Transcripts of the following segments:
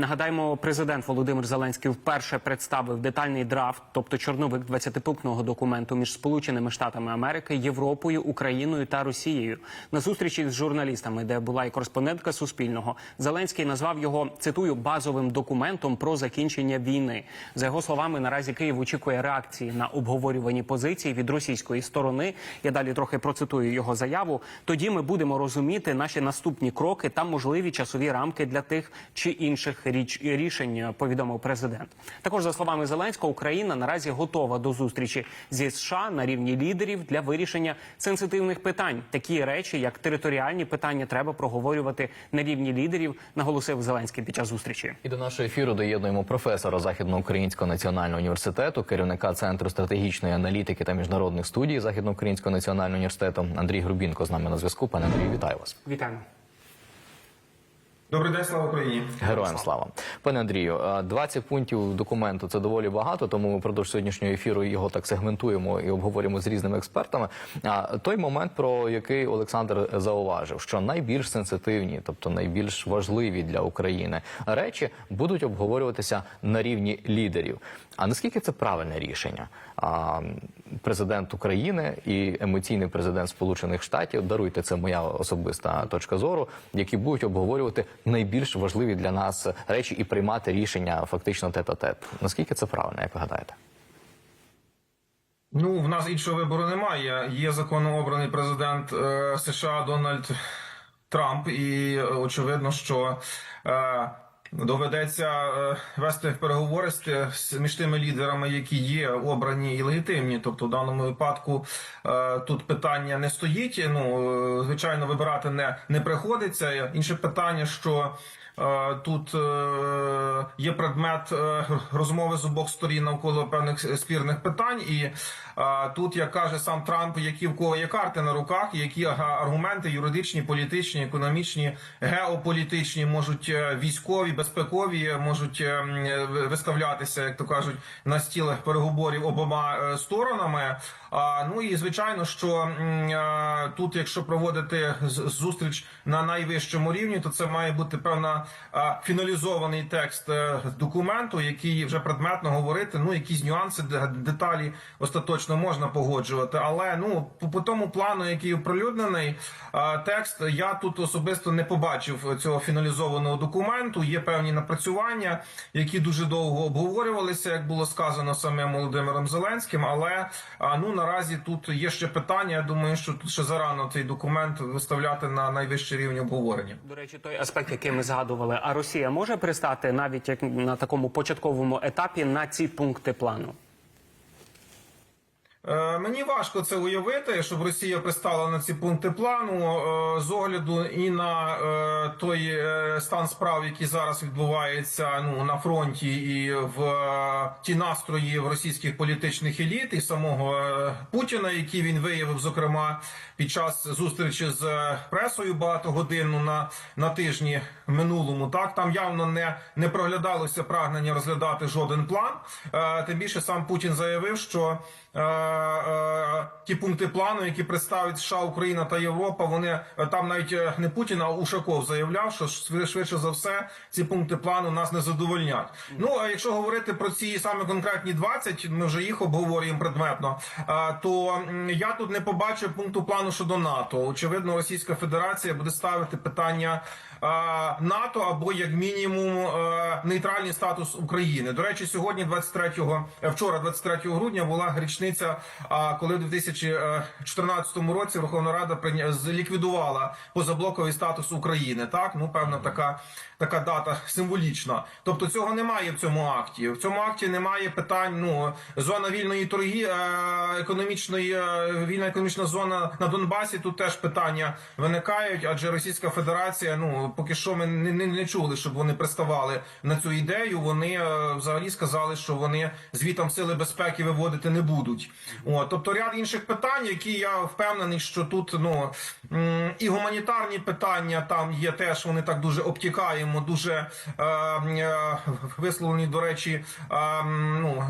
Нагадаємо, президент Володимир Зеленський вперше представив детальний драфт, тобто чорновик 20-пунктного документу між Сполученими Штатами Америки, Європою, Україною та Росією. На зустрічі з журналістами, де була і кореспондентка Суспільного, Зеленський назвав його цитую базовим документом про закінчення війни. За його словами, наразі Київ очікує реакції на обговорювані позиції від російської сторони. Я далі трохи процитую його заяву. Тоді ми будемо розуміти наші наступні кроки та можливі часові рамки для тих чи інших річ рішень. Повідомив президент. Також за словами Зеленського, Україна наразі готова до зустрічі зі США на рівні лідерів для вирішення сенситивних питань. Такі речі, як територіальні питання, треба проговорювати на рівні лідерів, наголосив Зеленський під час зустрічі. І до нашого ефіру доєднуємо професора Західноукраїнського національного університету, керівника центру стратегічної аналітики та міжнародних студій Західноукраїнського національного університету Андрій Грубінко з нами на зв'язку. Пане Андрію, вітаю вас. Вітаємо. Добрий день, слава Україні. Героям слава, пане Андрію. е, 20 пунктів документу це доволі багато, тому ми впродовж сьогоднішнього ефіру його так сегментуємо і обговорюємо з різними експертами. А той момент, про який Олександр зауважив, що найбільш сенситивні, тобто найбільш важливі для України речі, будуть обговорюватися на рівні лідерів. А наскільки це правильне рішення? А, президент України і емоційний президент Сполучених Штатів даруйте це моя особиста точка зору, які будуть обговорювати найбільш важливі для нас речі і приймати рішення фактично тет-а-тет. Наскільки це правильно, як ви гадаєте? Ну, в нас іншого вибору немає. Є законно обраний президент е, США Дональд Трамп, і е, очевидно, що е, доведеться е, вести переговори між тими лідерами, які є обрані і легітимні. Тобто, в даному випадку е, тут питання не стоїть. Ну, е, звичайно, вибирати не, не приходиться. Інше питання, що Тут є предмет розмови з обох сторін навколо певних спірних питань, і тут, як каже сам Трамп, які в кого є карти на руках, які аргументи юридичні, політичні, економічні, геополітичні, можуть військові, безпекові, можуть е, виставлятися, як то кажуть, на стілах переговорів обома е, сторонами. Ну і звичайно, що тут, якщо проводити зустріч на найвищому рівні, то це має бути певна фіналізований текст е, документу, який вже предметно говорити. Ну, якісь нюанси, де- деталі остаточно можна погоджувати. Але ну по, тому плану, який оприлюднений текст, я тут особисто не побачив цього фіналізованого документу. Є певні напрацювання, які дуже довго обговорювалися, як було сказано самим Володимиром Зеленським. Але ну наразі тут є ще питання. Я думаю, що тут ще зарано цей документ виставляти на найвищий рівень обговорення. До речі, той аспект, який ми згадували, а Росія може пристати навіть як на такому початковому етапі на ці пункти плану. Е, Мені важко це уявити, щоб Росія пристала на ці пункти плану е, з огляду і на е, той стан справ, який зараз відбувається ну на фронті, і в ті настрої в російських політичних еліт, і самого Путіна, які він виявив, зокрема під час зустрічі з пресою багатогодинну на, на тижні минулому. Так там явно не, не проглядалося прагнення розглядати жоден план. Тим більше сам Путін заявив, що ті пункти плану, які представить США, Україна та Європа, вони е, там навіть е, не Путін, а Ушаков заявляв, що швидше за все ці пункти плану нас не задовольнять. Ну а якщо говорити про ці саме конкретні 20, ми вже їх обговорюємо предметно. е, То я тут не побачив пункту плану щодо НАТО. Очевидно, Російська Федерація буде ставити питання е, НАТО або як мінімум е, нейтральний статус України. До речі, сьогодні, 23, е, вчора, 23 грудня, була річниця, коли в 2014 році Верховна Рада зліквідувала позаблоковий статус України. Так, ну певна така, така дата символічна. Тобто цього немає в цьому акті. В цьому акті немає питань. Ну зона вільної торгі, е, економічної е, вільна економічна зона на Донбасі. Тут теж питання виникають, адже Російська Федерація, ну поки що ми не, не, не чули, щоб вони приставали на цю ідею. Вони е, взагалі сказали, що вони звітом сили безпеки виводити не будуть. От, тобто ряд інших питань, які я впевнений, що тут ну і гуманітарні питання там є теж. Вони так дуже обтікаємо, дуже е, е, висловлені, до речі, е, ну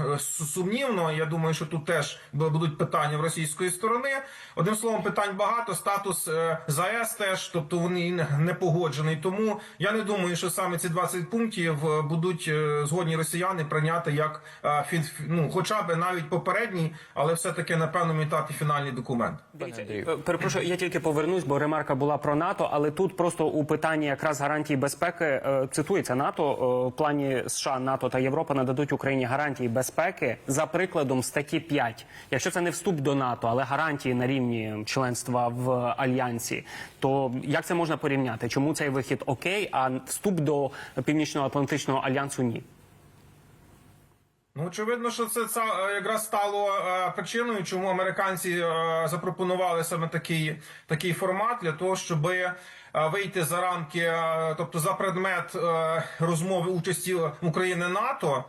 сумнівно. Я думаю, що тут теж будуть питання в російської сторони. Одним словом, питань багато. Статус е, ЗАЕС теж, тобто вони не- погоджений. Тому я не думаю, що саме ці 20 пунктів е, будуть е, згодні росіяни прийняти як е, ну, хоча б навіть попередній, але все таки на певному етапі фінальний документ. Дивіться, е, Перепрошую, я тільки повернусь, бо ремарка була про НАТО, але тут просто у питанні якраз гарантії безпеки е, цитується НАТО е, в плані США, НАТО та Європа нададуть Україні гарантії безпеки за прикладом статті 5. Якщо це не вступ до НАТО, але гарантії на рівні членства в альянсі, то як це можна порівняти? Чому цей вихід окей, а вступ до Північно-Атлантичного альянсу ні? Ну, очевидно, що це, е, якраз стало е, причиною, чому американці е, запропонували саме такий, такий формат для того, щоб вийти за рамки, е, тобто за предмет е, розмови участі України НАТО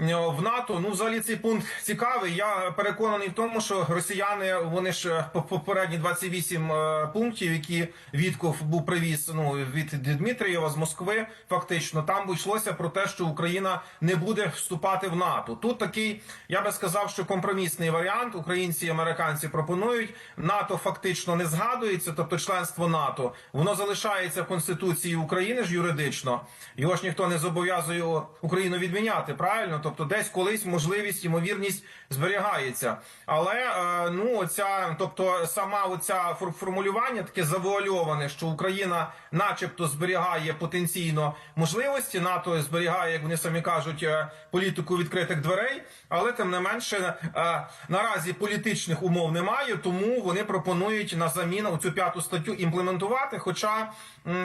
Е, в НАТО. Ну, взагалі цей пункт цікавий. Я переконаний в тому, що росіяни вони ж е, по- попередні 28 е, пунктів, які Вітков був привіз ну від Дмитрієва з Москви. Фактично, там йшлося про те, що Україна не буде вступати в НАТО. Тут такий, я би сказав, що компромісний варіант. Українці і американці пропонують. НАТО фактично не згадується, тобто членство НАТО, воно залишається в Конституції України ж юридично. Його ж ніхто не зобов'язує Україну відміняти. Правильно, тобто десь колись можливість, ймовірність зберігається. Але е, ну оця, тобто сама оця фор- формулювання таке завуальоване, що Україна, начебто, зберігає потенційно можливості. НАТО зберігає, як вони самі кажуть, е, політику відкритих дверей. Але тим не менше е, наразі політичних умов немає, тому вони пропонують на заміну цю п'яту статтю імплементувати. Хоча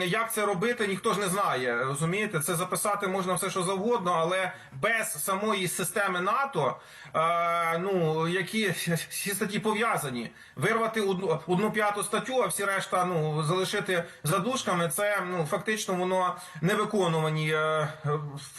як це робити, ніхто ж не знає. Розумієте, це записати можна все, що завгодно, але без самої системи НАТО, е, ну які всі статті пов'язані, вирвати одну, одну п'яту статтю, а всі решта ну залишити задушками. Це ну фактично воно не виконувані е,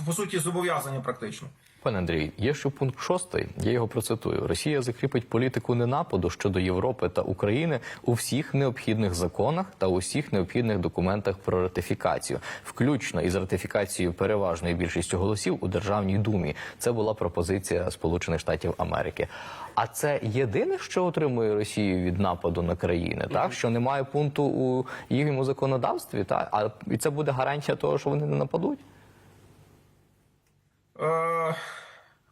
по суті зобов'язання практично. Пане Андрій, є ще пункт шостий. Я його процитую: Росія закріпить політику ненападу щодо Європи та України у всіх необхідних законах та усіх необхідних документах про ратифікацію, включно із ратифікацією переважної більшістю голосів у Державній думі. Це була пропозиція Сполучених Штатів Америки. А це єдине, що отримує Росію від нападу на країни, так що немає пункту у їхньому законодавстві, так а і це буде гарантія того, що вони не нападуть. Е,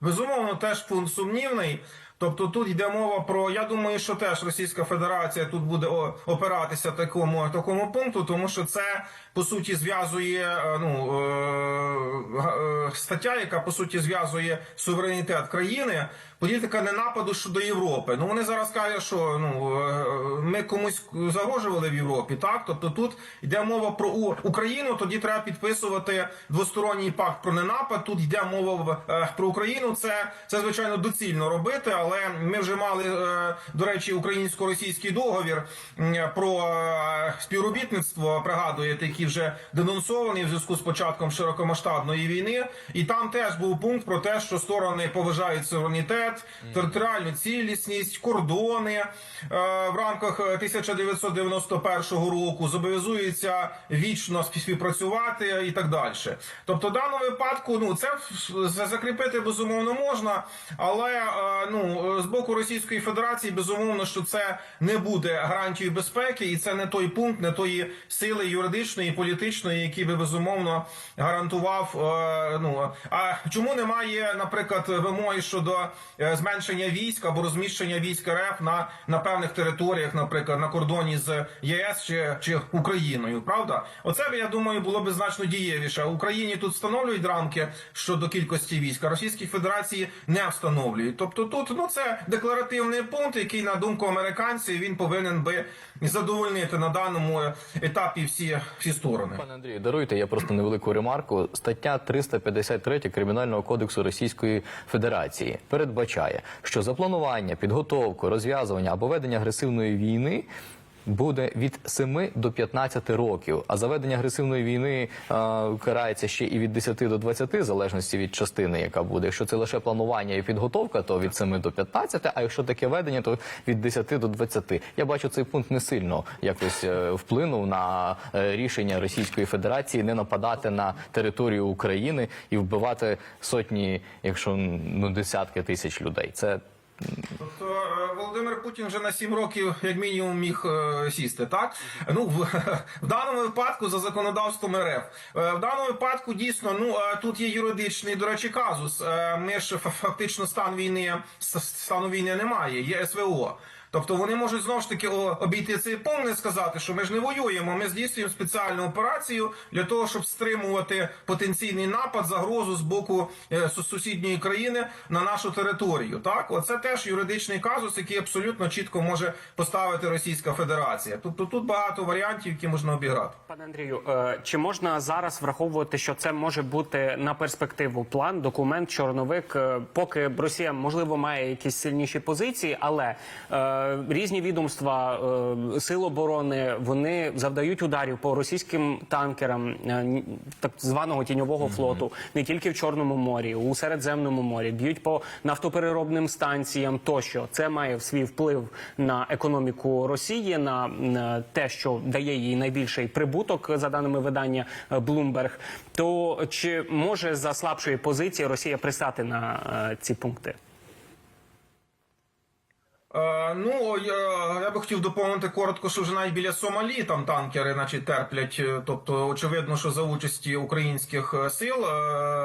безумовно, теж пункт сумнівний. Тобто тут йде мова про. Я думаю, що теж Російська Федерація тут буде опиратися такому такому пункту, тому що це по суті зв'язує е, ну е, стаття, яка по суті зв'язує суверенітет країни. Політика ненападу щодо Європи. Ну вони зараз кажуть, що ну е, ми комусь загрожували в Європі. Так, тобто тут йде мова про Україну. Тоді треба підписувати двосторонній пакт про ненапад. Тут йде мова е, про Україну. Це це звичайно доцільно робити, але ми вже мали е, до речі українсько-російський договір про співробітництво. Пригадуєте, який вже денонсований в зв'язку з початком широкомасштабної війни, і там теж був пункт про те, що сторони поважають суверенітет, територіальну цілісність, кордони е, в рамках 1991 року зобов'язуються вічно співпрацювати і так далі. Тобто, в даному випадку, ну це закріпити безумовно можна, але е, ну з боку Російської Федерації безумовно, що це не буде гарантією безпеки, і це не той пункт, не тої сили юридичної, і політичної, який би безумовно гарантував. е, Ну а чому немає, наприклад, вимоги щодо е, зменшення військ або розміщення військ РФ на, на певних територіях, наприклад, на кордоні з ЄС чи, чи Україною? Правда, оце я думаю було б значно дієвіше. Україні тут встановлюють рамки щодо кількості військ, а Російській Федерації не встановлюють. Тобто, тут ну це декларативний пункт, який на думку американців він повинен би задовольнити на даному етапі всі, всі сторони. Пане Андрію, даруйте, я просто невелику ремарку. Стаття 353 Кримінального кодексу Російської Федерації передбачає, що за планування, підготовку, розв'язування або ведення агресивної війни буде від 7 до 15 років. А заведення агресивної війни е, карається ще і від 10 до 20, в залежності від частини, яка буде. Якщо це лише планування і підготовка, то від 7 до 15, а якщо таке ведення, то від 10 до 20. Я бачу, цей пункт не сильно якось е, вплинув на е, рішення Російської Федерації не нападати на територію України і вбивати сотні, якщо ну десятки тисяч людей. Це Тобто е, Володимир Путін вже на сім років, як мінімум, міг е, сісти. Так ну в, в даному випадку за законодавством РФ. Е, в даному випадку дійсно ну тут є юридичний до речі казус. Ми ж фактично стан війни стану війни немає. Є СВО. Тобто вони можуть знову ж таки обійти цей пункт і сказати, що ми ж не воюємо, ми здійснюємо спеціальну операцію для того, щоб стримувати потенційний напад, загрозу з боку е, сусідньої країни на нашу територію. Так, оце теж юридичний казус, який абсолютно чітко може поставити Російська Федерація. Тобто тут багато варіантів, які можна обіграти. Пане Андрію, е, чи можна зараз враховувати, що це може бути на перспективу план, документ, чорновик, е, поки Росія можливо має якісь сильніші позиції, але різні відомства е, сил оборони вони завдають ударів по російським танкерам е, так званого тіньового флоту, не тільки в Чорному морі, у Середземному морі, б'ють по нафтопереробним станціям. Тощо це має свій вплив на економіку Росії, на, те, що дає їй найбільший прибуток за даними видання е, Bloomberg. То чи може за слабшої позиції Росія пристати на е, ці пункти? Е, ну я, я би хотів доповнити коротко, що вже навіть біля Сомалі там танкери, значить, терплять. е, Тобто, очевидно, що за участі українських е, сил,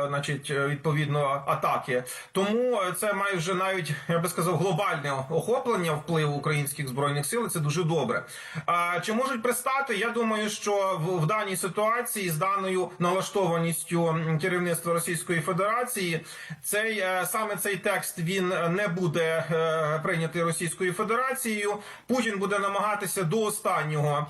значить, відповідно, атаки. Тому це має вже навіть я би сказав глобальне охоплення впливу українських збройних сил. Це дуже добре. А чи можуть пристати? Я думаю, що в, в даній ситуації з даною налаштованістю керівництва Російської Федерації цей саме цей текст він не буде прийнятий Російською Федерацією. Путін буде намагатися до останнього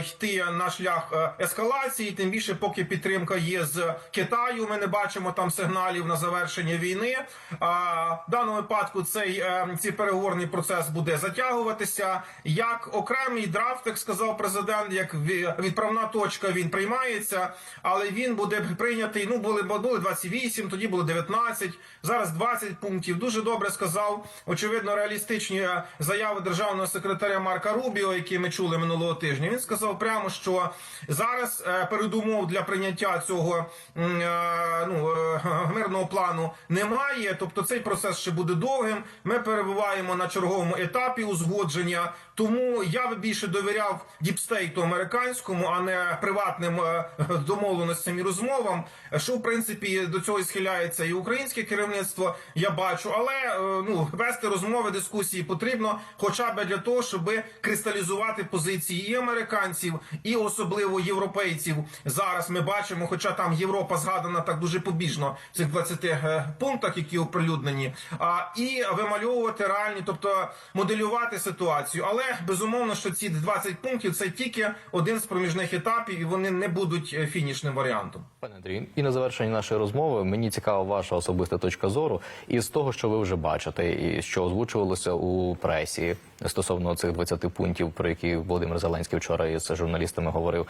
йти на шлях е, ескалації. Тим більше, поки підтримка є з Китаю. Ми не бачимо там сигналів на завершення війни. А в даному випадку цей е, цей переговорний процес буде затягуватися. Як окремий драфт, як сказав президент, як ві- відправна точка він приймається, але він буде прийнятий. Ну були були 28, тоді було 19, зараз 20 пунктів. Дуже добре сказав. Очевидно, реалістичні заяви державного секретаря Марка Рубіо, які ми чули минулого тижня. Він сказав прямо, що зараз е, передумов для прийняття цього е, ну, е, мирного плану немає. Тобто цей процес ще буде довгим. Ми перебуваємо на черговому етапі узгодження. Тому я би більше довіряв діпстейту американському, а не приватним е, домовленостям і розмовам. Що в принципі до цього і схиляється і українське керівництво. Я бачу, але е, ну вести розмови, дискусії потрібно, хоча б для того, щоб кристалізувати позиції і американців, і особливо європейців. Зараз ми бачимо, хоча там Європа згадана так дуже побіжно в цих 20 е, пунктах, які оприлюднені, а і вимальовувати реальні, тобто моделювати ситуацію. Але безумовно, що ці 20 пунктів це тільки один з проміжних етапів, і вони не будуть е, фінішним варіантом. Пане Андрію, і на завершення нашої розмови мені цікава ваша особиста точка зору і з того, що ви вже бачите, і що озвучувалося у пресі стосовно цих 20 пунктів, про які Володимир Зеленський вчора із журналістами говорив.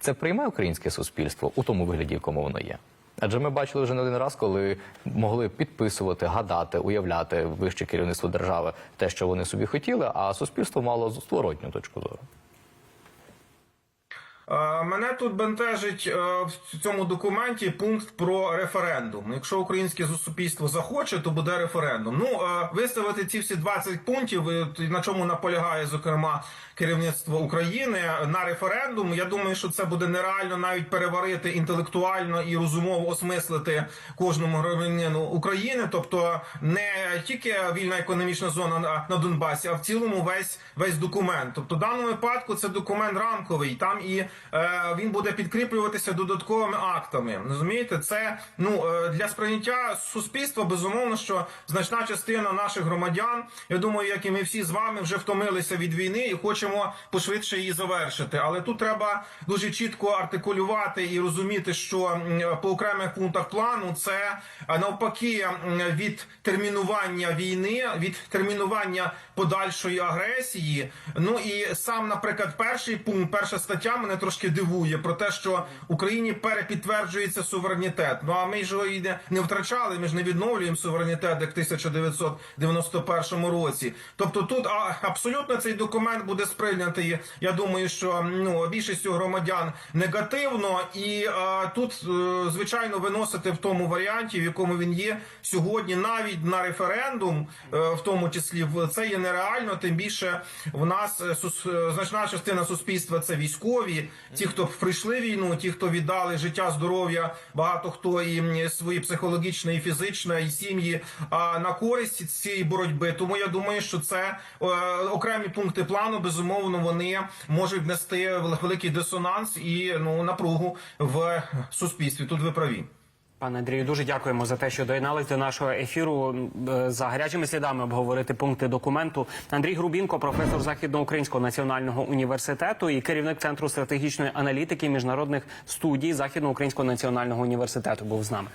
Це прийме українське суспільство у тому вигляді, в якому воно є. Адже ми бачили вже не один раз, коли могли підписувати, гадати, уявляти вище керівництво держави те, що вони собі хотіли, а суспільство мало зворотню точку зору. Е, Мене тут бентежить е, в цьому документі пункт про референдум. Якщо українське суспільство захоче, то буде референдум. Ну е, виставити ці всі 20 пунктів, на чому наполягає зокрема керівництво України на референдум. Я думаю, що це буде нереально навіть переварити інтелектуально і розумово осмислити кожному громадянину України, тобто не тільки вільна економічна зона на, Донбасі, а в цілому весь весь документ. Тобто, в даному випадку це документ рамковий. Там і він буде підкріплюватися додатковими актами. Розумієте, це ну е, для сприйняття суспільства безумовно, що значна частина наших громадян, я думаю, як і ми всі з вами вже втомилися від війни і хочемо пошвидше її завершити. Але тут треба дуже чітко артикулювати і розуміти, що по окремих пунктах плану це навпаки від термінування війни, від термінування подальшої агресії. Ну і сам, наприклад, перший пункт, перша стаття мене трошки дивує про те, що Україні перепідтверджується суверенітет. Ну а ми ж його і не, втрачали. Ми ж не відновлюємо суверенітет як в 1991 році. Тобто, тут а, абсолютно цей документ буде сприйнятий. Я думаю, що ну більшістю громадян негативно, і а, тут е, звичайно виносити в тому варіанті, в якому він є сьогодні, навіть на референдум, е, в тому числі це є нереально. Тим більше в нас е, значна частина суспільства це військові, ті, хто прийшли війну, ті, хто віддали життя, здоров'я, багато хто і свої психологічне і фізичне, і сім'ї на користь цієї боротьби. Тому я думаю, що це е, окремі пункти плану. Безумовно, вони можуть внести вел- великий дисонанс і ну напругу в суспільстві. Тут ви праві. Пане Андрію, дуже дякуємо за те, що доєднались до нашого ефіру е, за гарячими слідами обговорити пункти документу. Андрій Грубінко, професор Західноукраїнського національного університету і керівник центру стратегічної аналітики міжнародних студій Західноукраїнського національного університету, був з нами.